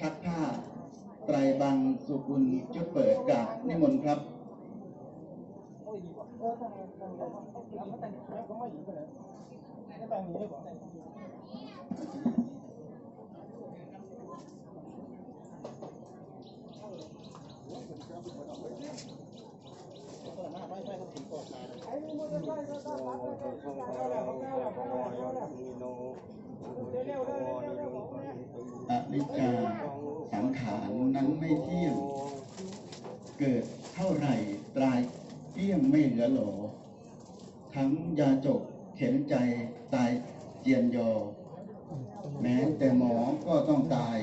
ชักผ้าไตรบังสุกุลจุดเปิดกับนิมนต์ครับอ นิจาสังขารนั้นไม่เที่ยง เกิดเท่าไหร่ตายเที่ยงไม่เหลือหลอทั้งยาจกเข็นใจตายเจียนยอ แม้แต่หมอก็ต้องตาย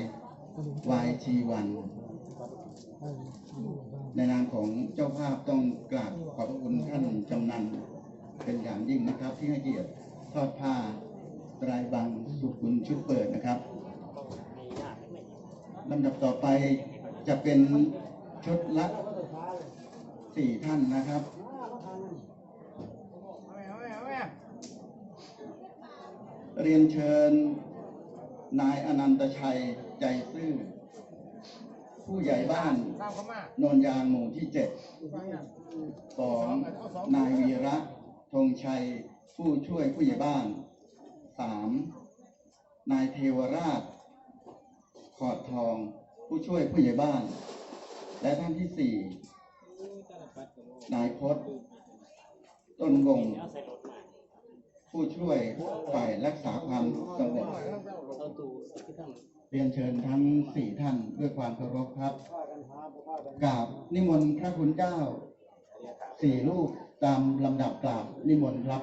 วายชีวัน ในนามของเจ้าภาพต้องกราบขอบพระคุณท่านจำนันเป็นอย่างยิ่งนะครับที่ให้เกียรติทอดผ้าตรายบัง สุขุนชุดเปิดนะครับลำดับต่อไปจะเป็นชุดละสี่ท่านนะครับเรียนเชิญนายอนันตชัยใจซื่อ ผู้ใหญ่บ้านนนยางหมู่ที่เจ็ดสองนายวีระธงชัย ผู้ช่วยผู้ใหญ่บ้านสาม นายเทวราช ขอดทอง ผู้ช่วยผู้ใหญ่บ้าน และท่านที่สี่นายพศต้นวง ผู้ช่วยฝ่ายรักษาความสงบเรียนเชิญทั้งสี่ท่านด้วยความเคารพครับกราบนิมนต์พระคุณเจ้าสี่รูปตามลำดับกราบนิมนต์ครับ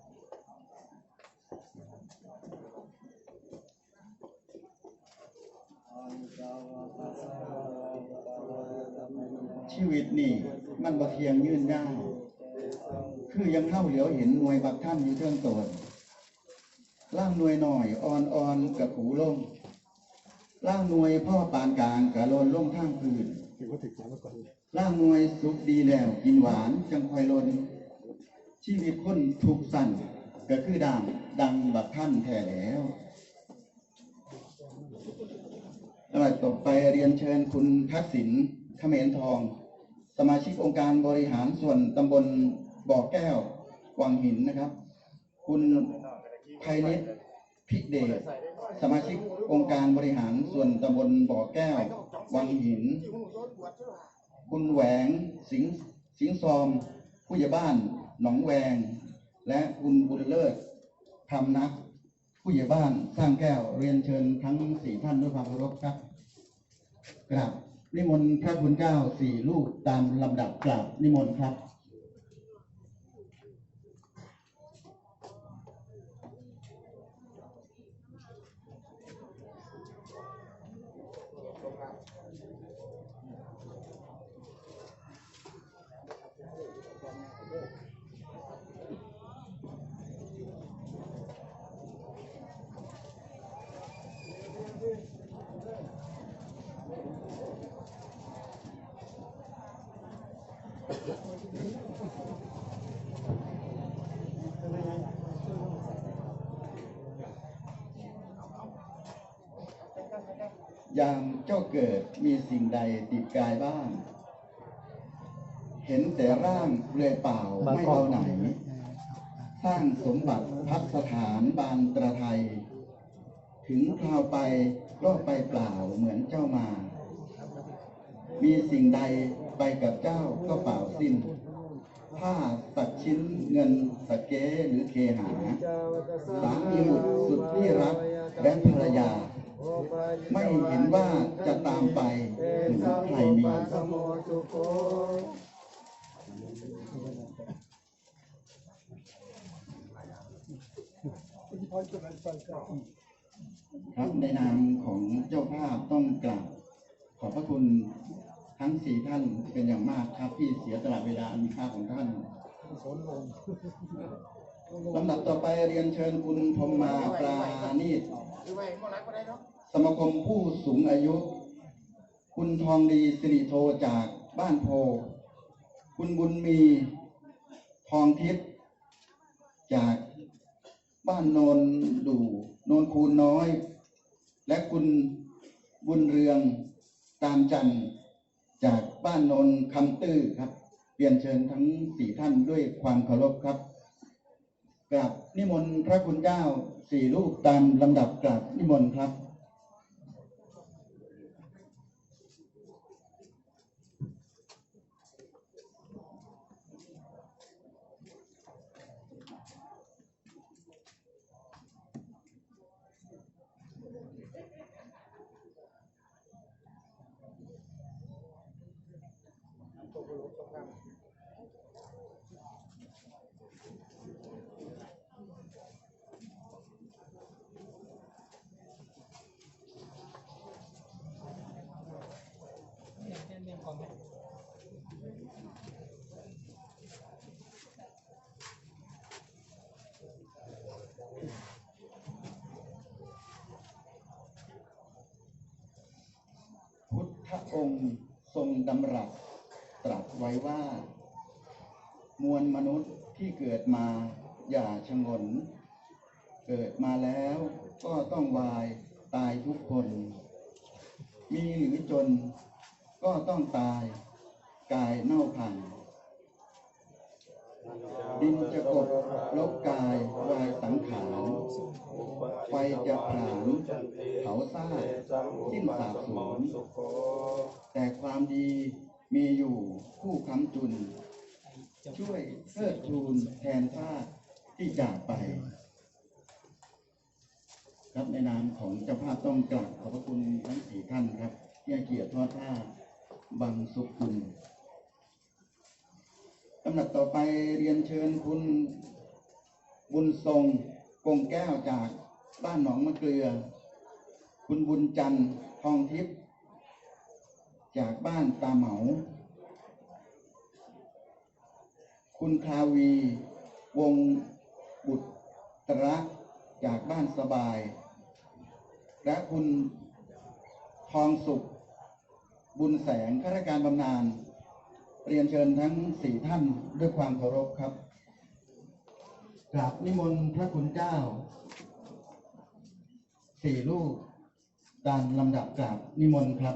ชีวิตนี่มันบ่เทียงยื่นยาวคือยังเข้าเหลียวเห็นหน่วยบักท่านอยู่เทิงตนล่างหน่วยหน่อยอ่อนอ่อนกับหูลงล่างหน่วยพ่อปานกลางกับโลนลงข้างพื้นร่าถึกใจมาก่อนล่างหน่วยสุกดีแล้วกินหวานจังคอยลนชีวิตคนทุกสั้นก็คือดังดังบักท่านแท้แล้ว ลำดับต่อไปเรียนเชิญคุณทักษิณเขมรทอง สมาชิกองค์การบริหารส่วนตำบลบ่อแก้ววังหินนะครับ คุณไพนิชพิเดชสมาชิกองค์การบริหารส่วนตำบลบ่อแก้ว วังหิน คุณแหวงสิงสิงซอม ผู้ใหญ่บ้านหนองแวง และคุณบุญเลิศคำนัก ผู้ใหญ่บ้านสร้างแก้วเรียนเชิญทั้งสี่ท่านด้วยความเคารพครับกราบนิมนต์พระคุณเจ้าสี่ลูกตามลำดับกราบนิมนต์ครับ ยามเจ้าเกิดมีสิ่งใดติดกายบ้าง เห็นแต่ร่างเปลือยเปล่าไม่เอาไหน สร้างสมบัติพักสถานบานตระไทย ถึงคราวไปก็ไปเปล่าเหมือนเจ้ามา มีสิ่งใดไปกับเจ้าก็เปล่าสิ้นผ้าสักชิ้นเงินสกเกหรือเคหา สามีบุตรสุดที่รักและภรรยา ไม่เห็นว่าจะตามไปหรือใครมีครับในนามของเจ้าภาพต้องกราบขอบพระคุณทั้งสี่ท่านเป็นอย่างมากครับที่เสียตลาดเวลาอันมีค่าของท่าน ลำดับต่อไปเรียนเชิญคุณพรหมาปราณีตสมาคมผู้สูงอายุ คุณทองดีสิริโทจากบ้านโพ คุณบุญมีทองทิพย์จากบ้านโนนดูโนนคูนน้อย และคุณบุญเรืองตามจันทร์จากบ้านโนนคำตื้อครับเรียนเชิญทั้งสี่ท่านด้วยความเคารพครับ กราบนิมนต์พระคุณเจ้าสี่รูปตามลำดับกราบนิมนต์ครับ พุทธองค์ทรงดำรัสตรัสไว้ว่า มวลมนุษย์ที่เกิดมาอย่าชงน เกิดมาแล้วก็ต้องวายตายทุกคน มีหรือจน ก็ต้องตายกายเน่าพัง ดินจะกบลบกายวายสังขารไฟจะผลาญเผาซากสิ้นสาบสูญแต่ความดีมีอยู่คู่ค้ำจุน ช่วยเทิดทูนแทนชาติที่จากไป ครับในนามของเจ้าภาพต้องกราบขอบพระคุณทั้งสี่ท่านครับที่เกียรติทอดผ้า บังสุขุลลำดับต่อไปเรียนเชิญคุณบุญทรงกงแก้วจากบ้านหนองมะเกลือ คุณบุญจันทร์ทองทิพย์จากบ้านตาเหมา คุณคาวี วงบุตระจากบ้านสบาย และคุณทองสุข บุญแสงข้าราชการบำนาญเรียนเชิญทั้งสี่ท่านด้วยความเคารพครับกราบนิมนต์พระคุณเจ้า สี่ลูกตามลำดับกราบนิมนต์ครับ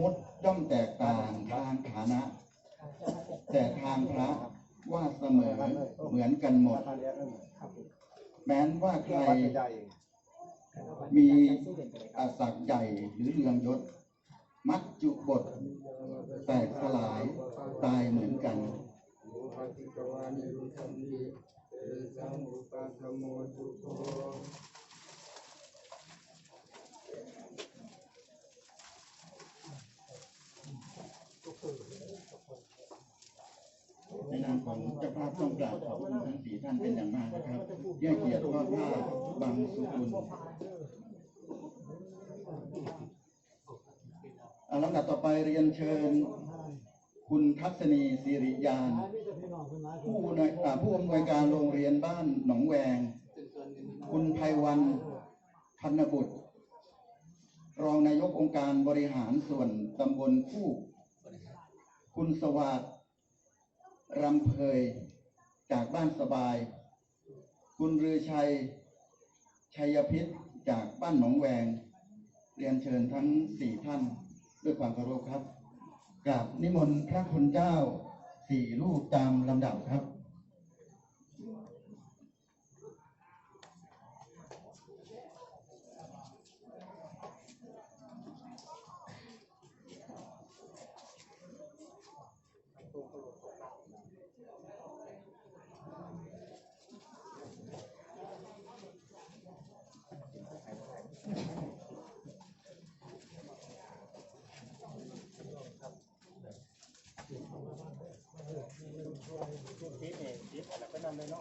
มุติย่อมแตกต่างทางฐานะ แต่ทางพระว่าเสมอเหมือนกันหมด แม้นว่าใครมีอาศักย์ใหญ่หรือเรืองยศ มักจุบท แตกสลายตายเหมือนกัน ในนามของเจ้าภาพต้องกราบขอบคุณทั้งสี่ท่านเป็นอย่างมากนะครับที่ให้เกียรติทอดผ้าบางสุกุลอลำดับต่อไปเรียนเชิญ คุณทัศนีสิริยาน ผู้ในอ่าผู้อำนวยการโรงเรียนบ้านหนองแวง คุณไพวันพันบุตร รองนายกองค์การบริหารส่วนตำบลคู่ คุณสวัสดิ์ รำเพยจากบ้านสบาย คุณรือชัย ชัยพิษจากบ้านหนองแวง เรียนเชิญทั้งสี่ท่านด้วยความเคารพครับกราบนิมนต์พระคุณเจ้าสี่รูปตามลำดับครับ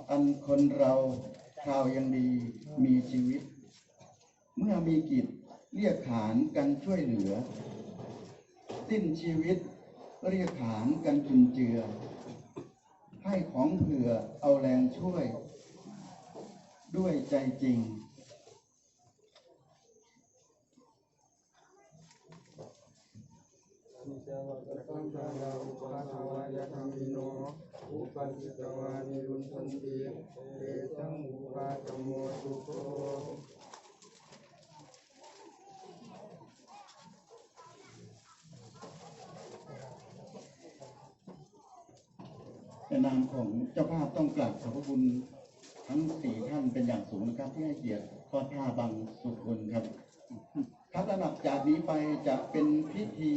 อันคนเราข่าวยังดีมีชีวิต เมื่อมีกิจเรียกขานกันช่วยเหลือ สิ้นชีวิตเรียกขานกันจุนเจือ ให้ของเผื่อเอาแรงช่วย ด้วยใจจริง มิจวัตตังคาราอุปาทวายธรรมิโนอุปัญจตวานิรุนทันติเอตังอุปาตโมสุโคในนามของเจ้าภาพต้องกราบขอบพระคุณทั้งสี่ท่านเป็นอย่างสูงนะครับ ที่ให้เกียรติทอดผ้าบางสุกุลครับ ครับลำดับจากนี้ไปจะเป็นพิธี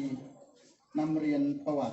นำเรียนประวัติ